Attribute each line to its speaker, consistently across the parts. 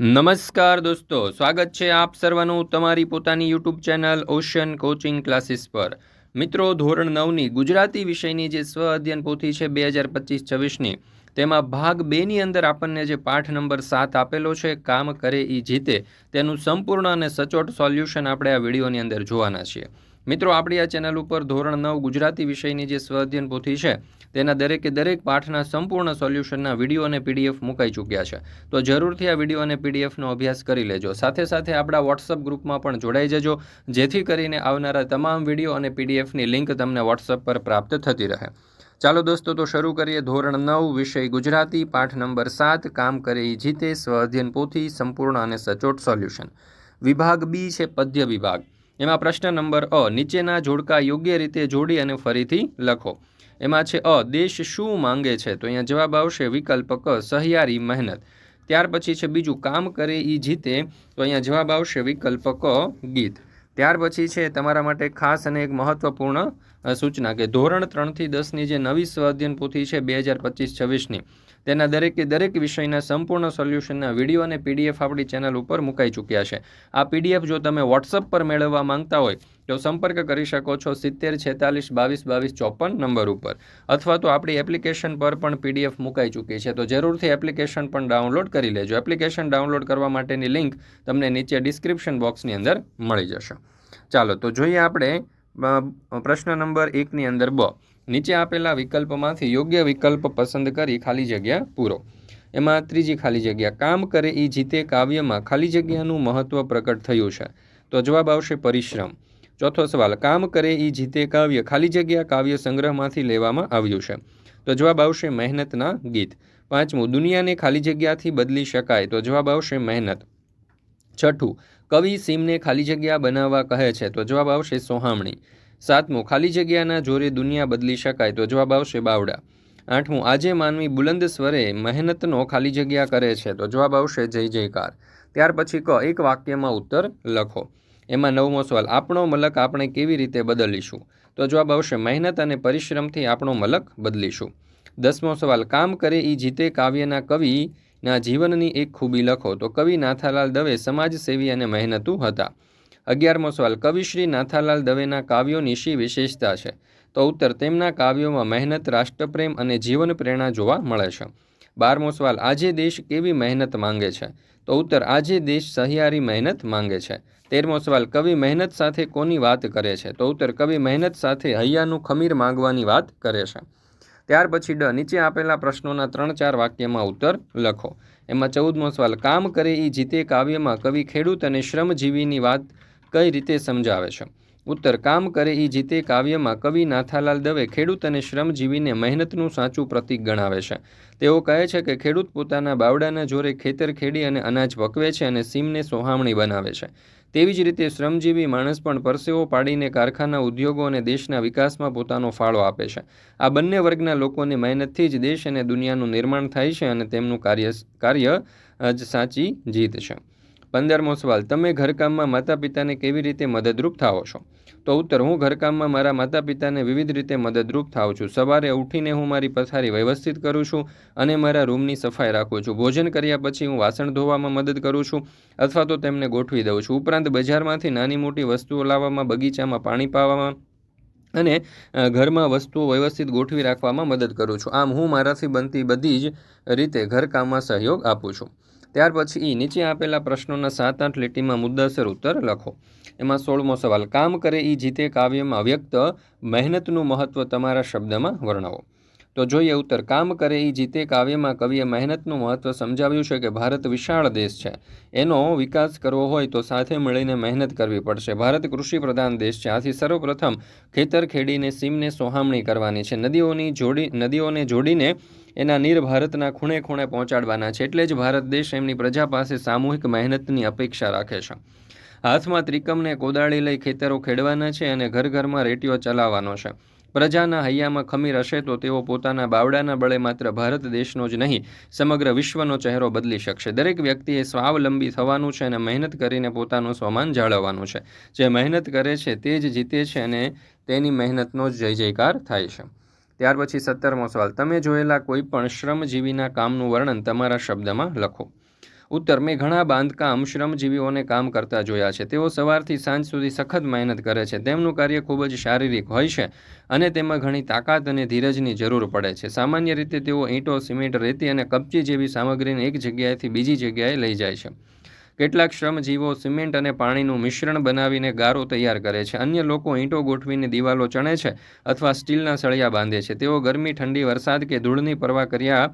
Speaker 1: નમસ્કાર દોસ્તો, સ્વાગત છે આપ સર્વનું તમારી પોતાની YouTube channel Ocean Coaching Classes પર. મિત્રો, ધોરણ નવની ગુજરાતી વિષયની જે સ્વ અધ્યયન પોથી છે બે હજાર પચીસ છવ્વીસની, તેમાં ભાગ બેની અંદર આપણને જે પાઠ નંબર સાત આપેલો છે, કામ કરે એ જીતે, તેનું સંપૂર્ણ અને સચોટ સોલ્યુશન આપણે આ વિડીયોની અંદર જોવાના છીએ. મિત્રો, આપણી આ ચેનલ ઉપર ધોરણ નવ ગુજરાતી વિષયની જે સ્વઅધ્યયન પોથી છે, તેના દરેકે દરેક પાઠના સંપૂર્ણ સોલ્યુશનના વીડિયો અને પીડીએફ મુકાઈ ચૂક્યા છે. તો જરૂરથી આ વીડિયો અને પીડીએફનો અભ્યાસ કરી લેજો. સાથે સાથે આપણા વોટ્સઅપ ગ્રુપમાં પણ જોડાઈ જજો, જેથી કરીને આવનારા તમામ વીડિયો અને પીડીએફની લિંક તમને વોટ્સઅપ પર પ્રાપ્ત થતી રહે. ચાલો દોસ્તો, તો શરૂ કરીએ ધોરણ નવ વિષય ગુજરાતી, પાઠ નંબર સાત, કામ કરે એ જીતે સ્વઅધ્યયન પોથી, સંપૂર્ણ અને સચોટ સોલ્યુશન. વિભાગ બી છે પદ્ય વિભાગ. એમાં પ્રશ્ન નંબર અ, નીચેના જોડકા યોગ્ય રીતે જોડી અને ફરીથી લખો. એમાં છે અ, દેશ શું માંગે છે? તો અહીંયા જવાબ આવશે વિકલ્પ ક, સહિયારી મહેનત. ત્યાર પછી છે બીજું, કામ કરે એ જીતે. તો અહીંયા જવાબ આવશે વિકલ્પ ક, ગીત. ત્યાર પછી છે તમારા માટે ખાસ અને એક મહત્વપૂર્ણ સૂચના કે ધોરણ ત્રણથી દસની જે નવી સ્વાધ્યન પોથી છે, બે હજાર પચીસ છવ્વીસની. તેના દરેકે દરેક વિષયના સંપૂર્ણ સોલ્યુશનના વીડિયો અને પીડીએફ આપણી ચેનલ ઉપર મુકાઈ ચૂક્યા છે. આ પીડીએફ જો તમે વોટ્સઅપ પર મેળવવા માંગતા હોય, તો સંપર્ક કરી શકો છો સિત્તેર છેતાલીસ બાવીસ બાવીસ ચોપન નંબર ઉપર. અથવા તો આપણી એપ્લિકેશન પર પણ પીડીએફ મુકાઈ ચૂકી છે. તો જરૂરથી એપ્લિકેશન પણ ડાઉનલોડ કરી લેજો. એપ્લિકેશન ડાઉનલોડ કરવા માટેની લિંક તમને નીચે ડિસ્ક્રિપ્શન બોક્સની અંદર મળી જશે. ચાલો, તો જોઈએ આપણે પ્રશ્ન નંબર એકની અંદર બ. નીચે આપેલા વિકલ્પમાંથી યોગ્ય વિકલ્પ પસંદ કરી ખાલી જગ્યા પૂરો. એમાં ત્રીજી ખાલી જગ્યા, કામ કરે એ જીતે કાવ્યમાં ખાલી જગ્યાનું મહત્ત્વ પ્રકટ થયું છે. તો જવાબ આવશે પરિશ્રમ. ચોથો સવાલ, કામ કરે એ જીતે કાવ્ય, ખાલી જગ્યા કાવ્ય સંગ્રહમાંથી લેવામાં આવ્યું છે. તો જવાબ આવશે મહેનતના ગીત. પાંચમું, દુનિયાને ખાલી જગ્યાથી બદલી શકાય. તો જવાબ આવશે મહેનત. છઠ્ઠું, કવિ સીમને ખાલી જગ્યા બનાવવા કહે છે. તો જવાબ આવશે સોહામણી. સાતમું ખાલી જગ્યાના જોરે દુનિયા બદલી શકાય તો જવાબ આવશે બાવડા. આઠમું આજે માનવી બુલંદ સ્વરે મહેનતનો ખાલી જગ્યા કરે છે તો જવાબ આવશે જય જયકાર. ત્યાર પછી ક, એક વાક્યમાં ઉત્તર લખો. એમાં નવમો સવાલ, આપણો મલક આપણે કેવી રીતે બદલીશું? તો જવાબ આવશે, મહેનત અને પરિશ્રમથી આપણો મલક બદલીશું. દસમો સવાલ, કામ કરે એ જીતે કાવ્યના કવિના જીવનની એક ખૂબી લખો. તો કવિ નાથાલાલ દવે સમાજસેવી અને મહેનતુ હતા. અગિયારમો સવાલ કવિશ્રી નાથાલાલ દવેના કાવ્યોની શી વિશેષતા છે? તો ઉત્તર, તેમના કાવ્યોમાં મહેનત, રાષ્ટ્રપ્રેમ અને જીવન પ્રેરણા જોવા મળે છે. બારમો સવાલ, આજે દેશ કેવી મહેનત માંગે છે? તો ઉત્તર, આજે દેશ સહિયારી મહેનત માંગે છે. તેરમો સવાલ, કવિ મહેનત સાથે કોની વાત કરે છે? તો ઉત્તર, કવિ મહેનત સાથે હૈયાનું ખમીર માંગવાની વાત કરે છે. ત્યાર પછી ડ, નીચે આપેલા પ્રશ્નોના ત્રણ ચાર વાક્યમાં ઉત્તર લખો. એમાં ચૌદમો સવાલ, કામ કરે એ જીતે કાવ્યમાં કવિ ખેડૂત અને શ્રમજીવીની વાત કઈ રીતે સમજાવે છે? ઉત્તર, કામ કરે એ જીતે કાવ્યમાં કવિ નાથાલાલ દવે ખેડૂત અને શ્રમજીવીને મહેનતનું સાચું પ્રતીક ગણાવે છે. તેઓ કહે છે કે ખેડૂત પોતાના બાવડાના જોરે ખેતર ખેડી અને અનાજ પકવે છે અને સીમને સોહામણી બનાવે છે. તેવી જ રીતે શ્રમજીવી માણસ પણ પરસેવો પાડીને કારખાના ઉદ્યોગો અને દેશના વિકાસમાં પોતાનો ફાળો આપે છે. આ બંને વર્ગના લોકોની મહેનતથી જ દેશ અને દુનિયાનું નિર્માણ થાય છે અને તેમનું કાર્ય કાર્ય જ સાચી જીત છે. પંદરમો સવાલ, તમે ઘરકામમાં માતા પિતાને કેવી રીતે મદદરૂપ થાઓ છો? તો ઉત્તર, હું ઘરકામમાં મારા માતા પિતાને વિવિધ રીતે મદદરૂપ થાઉં છું. સવારે ઉઠીને હું મારી પથારી વ્યવસ્થિત કરું છું અને મારા રૂમની સફાઈ રાખું છું. ભોજન કર્યા પછી હું વાસણ ધોવામાં મદદ કરું છું અથવા તો તેમને ગોઠવી દઉં છું. ઉપરાંત બજારમાંથી નાની મોટી વસ્તુઓ લાવવામાં, બગીચામાં પાણી પાવામાં અને ઘરમાં વસ્તુઓ વ્યવસ્થિત ગોઠવી રાખવામાં મદદ કરું છું. આમ હું મારાથી બનતી બધી જ રીતે ઘરકામમાં સહયોગ આપું છું. ત્યાર પછી નીચે આપેલા પ્રશ્નોના સાત આઠ લીટીમાં મુદ્દાસર ઉત્તર લખો. એમાં સોળમો સવાલ, કામ કરે એ જીતે કાવ્યમાં વ્યક્ત મહેનતનું મહત્ત્વ તમારા શબ્દમાં વર્ણવો. તો જોઈએ ઉત્તર, કામ કરે એ જીતે કાવ્યમાં કવિએ મહેનતનું મહત્ત્વ સમજાવ્યું છે કે ભારત વિશાળ દેશ છે. એનો વિકાસ કરવો હોય તો સાથે મળીને મહેનત કરવી પડશે. ભારત કૃષિ પ્રધાન દેશ છે. આથી સર્વપ્રથમ ખેતર ખેડીને સીમને સોહામણી કરવાની છે. નદીઓની જોડી, નદીઓને જોડીને એના નીર ભારતના ખૂણે ખૂણે પહોંચાડવાના છે એટલે જ ભારત દેશ એમની પ્રજા પાસે સામૂહિક મહેનતની અપેક્ષા રાખે છે. હાથમાં ત્રિકમને કોદાળી લઈ ખેતરો ખેડવાના છે અને ઘર ઘરમાં રેટિયો ચલાવવાનો છે. પ્રજાના હૈયામાં ખમીર હશે તો તેઓ પોતાના બાવડાના બળે માત્ર ભારત દેશનો જ નહીં, સમગ્ર વિશ્વનો ચહેરો બદલી શકશે. દરેક વ્યક્તિએ સ્વાવલંબી થવાનું છે અને મહેનત કરીને પોતાનું સ્વમાન જાળવવાનું છે. જે મહેનત કરે છે તે જ જીતે છે અને તેની મહેનતનો જ જય જયકાર થાય છે. ત્યાર પછી સત્તરમો સવાલ. તમે જોયેલા કોઈ પણ શ્રમજીવીના કામનું વર્ણન તમારા શબ્દમાં લખો. ઉત્તર, મેં ઘણા બાંધકામ શ્રમજીવીઓને કામ કરતા જોયા છે. તેઓ સવારથી સાંજ સુધી સખત મહેનત કરે છે. તેમનું કાર્ય ખૂબ જ શારીરિક હોય છે અને તેમાં ઘણી તાકાત અને ધીરજની જરૂર પડે છે. સામાન્ય રીતે તેઓ ઈંટો, સિમેન્ટ, રેતી અને કપચી જેવી સામગ્રીને એક જગ્યાએથી બીજી જગ્યાએ લઈ જાય છે. કેટલાક શ્રમજીવો સિમેન્ટ અને પાણીનું મિશ્રણ બનાવીને ગારો તૈયાર કરે છે. અન્ય લોકો ઈંટો ગોઠવીને દિવાલો ચણે છે અથવા સ્ટીલના સળિયા બાંધે છે. તેઓ ગરમી, ઠંડી, વરસાદ કે ધૂળની પરવા કર્યા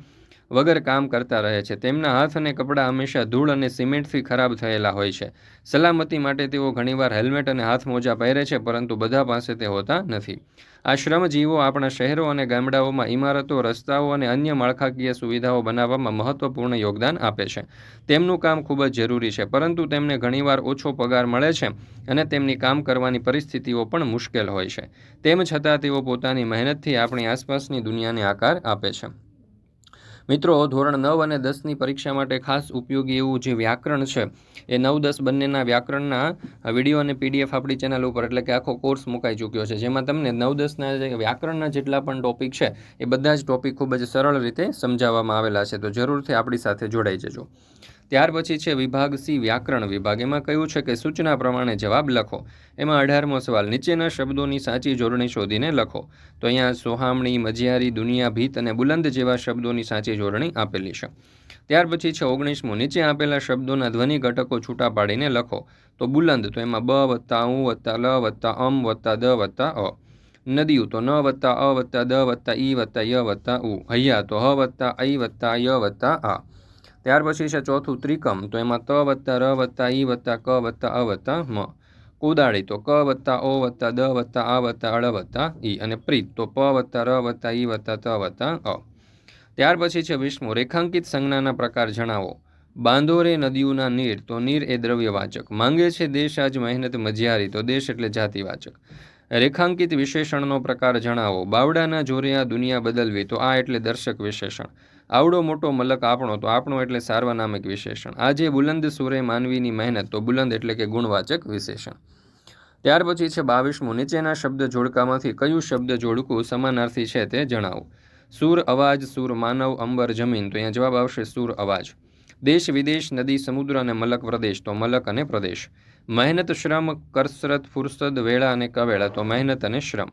Speaker 1: વગર કામ કરતા રહે છે. તેમના હાથ અને કપડાં હંમેશા ધૂળ અને સિમેન્ટથી ખરાબ થયેલા હોય છે. સલામતી માટે તેઓ ઘણીવાર હેલ્મેટ અને હાથ મોજા પહેરે છે, પરંતુ બધા પાસે તે હોતા નથી. આ શ્રમજીવો આપણા શહેરો અને ગામડાઓમાં ઇમારતો રસ્તાઓ અને અન્ય માળખાકીય સુવિધાઓ બનાવવામાં મહત્વપૂર્ણ યોગદાન આપે છે. તેમનું કામ ખૂબ જ જરૂરી છે, પરંતુ તેમને ઘણીવાર ઓછો પગાર મળે છે અને તેમની કામ કરવાની પરિસ્થિતિઓ પણ મુશ્કેલ હોય છે. તેમ છતાં તેઓ પોતાની મહેનતથી આપણી આસપાસની દુનિયાને આકાર આપે છે. મિત્રો, ધોરણ નવ અને દસની પરીક્ષા માટે ખાસ ઉપયોગી એવું જે વ્યાકરણ છે, એ નવ દસ બંનેના વ્યાકરણના વીડિયો અને પીડીએફ આપણી ચેનલ ઉપર એટલે કે આખો કોર્સ મુકાઈ ચૂક્યો છે. જેમાં તમને નવ દસના જે વ્યાકરણના જેટલા પણ ટોપિક છે, એ બધા જ ટોપિક ખૂબ જ સરળ રીતે સમજાવવામાં આવેલા છે. તો જરૂરથી આપણી સાથે જોડાઈ જજો. ત્યાર પછી છે વિભાગ સી વ્યાકરણ વિભાગ. એમાં કહ્યું છે કે સૂચના પ્રમાણે જવાબ લખો. એમાં અઢારમો સવાલ, નીચેના શબ્દોની સાચી જોડણી શોધીને લખો. તો અહીંયા સોહામણી, મજિયારી, દુનિયા, ભીત અને બુલંદ જેવા શબ્દોની સાચી જોડણી આપેલી છે. ત્યાર પછી છે ઓગણીસમો, નીચે આપેલા શબ્દોના ધ્વનિ ઘટકો છૂટા પાડીને લખો. તો બુલંદ, તો એમાં બ વત્તા ઉ વત્તા લ વત્તા અમ વત્તા દ વત્તા અ. નદીયું, તો ન વત્તા અ વત્તા દ વત્તા ઈ વત્તા ય વત્તા ઉ. હૈયા, તો હ વત્તા ઐ વત્તા ય વત્તા આ. ત્યાર પછી છે ચોથું ત્રિકમ. તો એમાં ત વત્તા ર વત્તા ઈ વત્તા ક વત્તા અ વત્તા મ. કુદાળી. તો ક વત્તા ઓ વત્તા દ વત્તા આ વત્તા અળ વત્તા ઈ અને પ્રીત. તો પ વત્તા ર વત્તા ઈ વત્તા ત વત્તા અ. ત્યાર પછી છે વિષ્ણુ. રેખાંકિત સંજ્ઞાના પ્રકાર જણાવો. બાંધો રે નદીઓના નીર. તો નીર એ દ્રવ્યવાચક. માંગે છે દેશ આજ મહેનત મજિયારી તો દેશ એટલે જાતિવાચક. રેખાંકિત વિશેષણનો પ્રકાર જણાવો. બાવડાના જોરે આ દુનિયા બદલવી. તો આ એટલે દર્શક વિશેષણ. આવડો મોટો મલક આપણો તો આપણો એટલે સાર્વનામિક વિશેષણ. આજે બુલંદ સુરે માનવીની મહેનત, તો બુલંદ એટલે કે ગુણવાચક વિશેષણ. ત્યાર પછી છે બાવીસમું. નીચેના શબ્દ જોડકામાંથી કયું શબ્દ જોડકું સમાનાર્થી છે તે જણાવો. સૂર અવાજ, સૂર માનવ, અંબર, જમીન. તો અહીંયા જવાબ આવશે સૂર અવાજ. દેશ, વિદેશ, નદી, સમુદ્ર અને મલક પ્રદેશ. તો મલક અને પ્રદેશ. મહેનત, શ્રમ કરસરત ફુરસદ, વેળા અને કવેળા. તો મહેનત અને શ્રમ.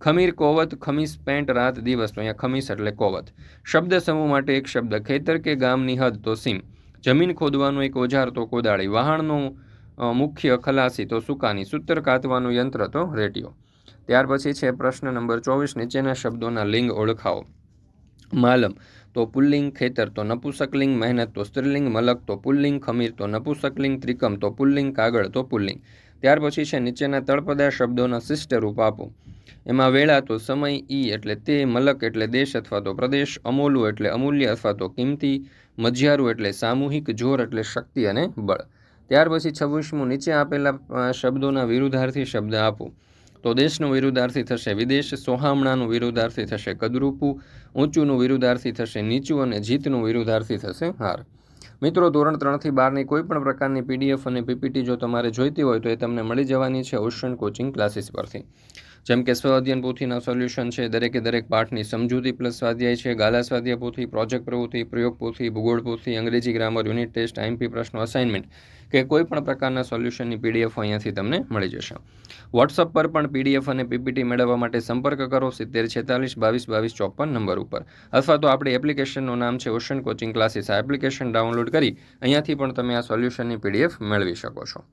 Speaker 1: ખમીર કોવત, ખમીસ પેન્ટ રાત દિવસ, તો અહીંયા ખમીસ એટલે કોવત. શબ્દ સમૂહ માટે એક શબ્દ, ખેતર કે ગામની હદ તો સીમ. જમીન ખોદવાનું એક ઓજાર તો કોદાળી. વહાણનું મુખ્ય ખલાસી તો સુકાની. સૂત્ર કાતવાનું યંત્ર તો રેડિયો ત્યાર પછી છે પ્રશ્ન નંબર ચોવીસ, નીચેના શબ્દોના લિંગ ઓળખાવો. માલમ તો પુલ્લિંગ, ખેતર તો નપુસકલિંગ, મહેનત તો સ્ત્રીલિંગ, મલક તો પુલ્લિંગ, ખમીર તો નપુસકલિંગ, ત્રિકમ તો પુલ્લિંગ, કાગળ તો પુલ્લિંગ. ત્યાર પછી છે નીચેના તળપદા શબ્દોના શિષ્ટ રૂપ આપો. એમાં વેળા તો સમય ઈ એટલે તે મલક એટલે દેશ અથવા તો પ્રદેશ, અમોલું એટલે અમૂલ્ય અથવા તો કિંમતી મજિયારું એટલે સામૂહિક, જોર એટલે શક્તિ અને બળ. ત્યાર પછી છવ્વીસમું નીચે આપેલા શબ્દોના વિરુદ્ધાર્થી શબ્દ આપો. તો દેશનું વિરુદ્ધાર્થી થશે વિદેશ, સોહામણાનું વિરુદ્ધાર્થી થશે કદરૂપું, ઊંચુંનું વિરુદ્ધાર્થી થશે નીચું અને જીતનું વિરુદ્ધાર્થી થશે હાર. મિત્રો, ધોરણ ત્રણથી બારની કોઈ પણ પ્રકારની પીડીએફ અને પીપીટી જો તમારે જોઈતી હોય તો એ તમને મળી જવાની છે ઓશન કોચિંગ ક્લાસીસ પરથી. જેમ કે સ્વાધ્યન પોથીના સોલ્યુશન છે, દરેકે દરેક પાઠની સમજૂતી પ્લસ સ્વાધ્યાય છે, ગાલા સ્વાધ્યાય પોથી, પ્રોજેક્ટ પ્રવૃત્તિ, પ્રયોગ પોથી, ભૂગોળ પોથી, અંગ્રેજી ગ્રામર, યુનિટ ટેસ્ટ આઈમપી પ્રશ્નો, અસાઇનમેન્ટ. કે કોઈ પણ પ્રકારના સોલ્યુશનની પીડીએફ અહીંયાથી તમને મળી જશે. વોટ્સઅપ પર પણ પીડીએફ અને પીપીટી મેળવવા માટે સંપર્ક કરો સિત્તેર છેતાલીસ બાવીસ બાવીસ ચોપન નંબર ઉપર. અથવા તો આપણી એપ્લિકેશનનું નામ છે ઓશન કોચિંગ ક્લાસીસ. આ એપ્લિકેશન ડાઉનલોડ કરી અહીંયાથી પણ તમે આ સોલ્યુશનની પીડીએફ મેળવી શકો છો.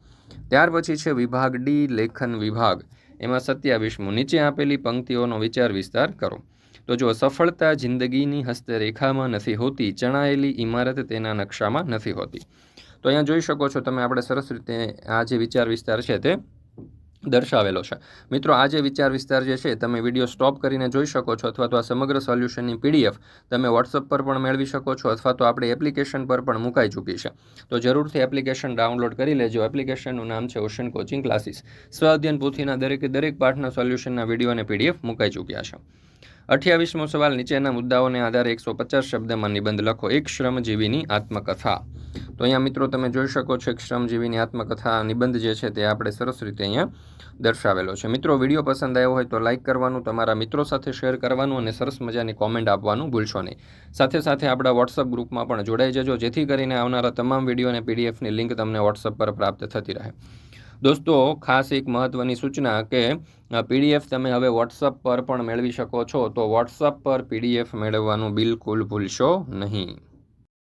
Speaker 1: ત્યાર પછી છે વિભાગ ડી, લેખન વિભાગ. એમાં સત્યાવીસમું. નીચે આપેલી પંક્તિઓનો વિચાર વિસ્તાર કરો. તો જો સફળતા જિંદગીની હસ્તરેખામાં નથી હોતી, ચણાયેલી ઇમારત તેના નકશામાં નથી હોતી. તો અહીંયા જોઈ શકો છો તમે આપણે સરસ રીતે આ જે વિચાર વિસ્તાર છે તે દર્શાવેલો છે. મિત્રો, આ જે વિચાર વિસ્તાર જે છે, તમે વીડિયો સ્ટોપ કરીને જોઈ શકો છો અથવા તો આ સમગ્ર સોલ્યુશનની પીડીએફ તમે વોટ્સઅપ પર પણ મેળવી શકો છો અથવા તો આપણી એપ્લિકેશન પર પણ મુકાઈ ચૂકી છે. તો જરૂરથી એપ્લિકેશન ડાઉનલોડ કરી લેજો. એપ્લિકેશનનું નામ છે ઓશન કોચિંગ ક્લાસીસ. સ્વ અધ્યયન પોથીના દરેકે દરેક પાઠના સોલ્યુશનના વીડિયો અને પીડીએફ મુકાઈ ચૂક્યા છે. અઠ્યાવીસમો સવાલ, નીચેના મુદ્દાઓને આધારે એકસો પચાસ શબ્દમાં નિબંધ લખો. એક શ્રમજીવીની આત્મકથા. તો અહીંયા મિત્રો તમે જોઈ શકો છો, એક શ્રમજીવીની આત્મકથા નિબંધ જે છે તે આપણે સરસ રીતે અહીંયા દર્શાવેલો છે. મિત્રો, વીડિયો પસંદ આવ્યો હોય તો લાઇક કરવાનું, તમારા મિત્રો સાથે શેર કરવાનું અને સરસ મજાની કોમેન્ટ આપવાનું ભૂલશો નહીં. સાથે સાથે આપણા વોટ્સઅપ ગ્રુપમાં પણ જોડાઈ જજો, જેથી કરીને આવનારા તમામ વીડિયો અને પીડીએફની લિંક તમને વોટ્સઅપ પર પ્રાપ્ત થતી રહે. દોસ્તો, ખાસ એક મહત્ત્વની સૂચના કે પીડીએફ તમે હવે વોટ્સઅપ પર પણ મેળવી શકો છો, તો વોટ્સઅપ પર પીડીએફ મેળવવાનું બિલકુલ ભૂલશો નહીં.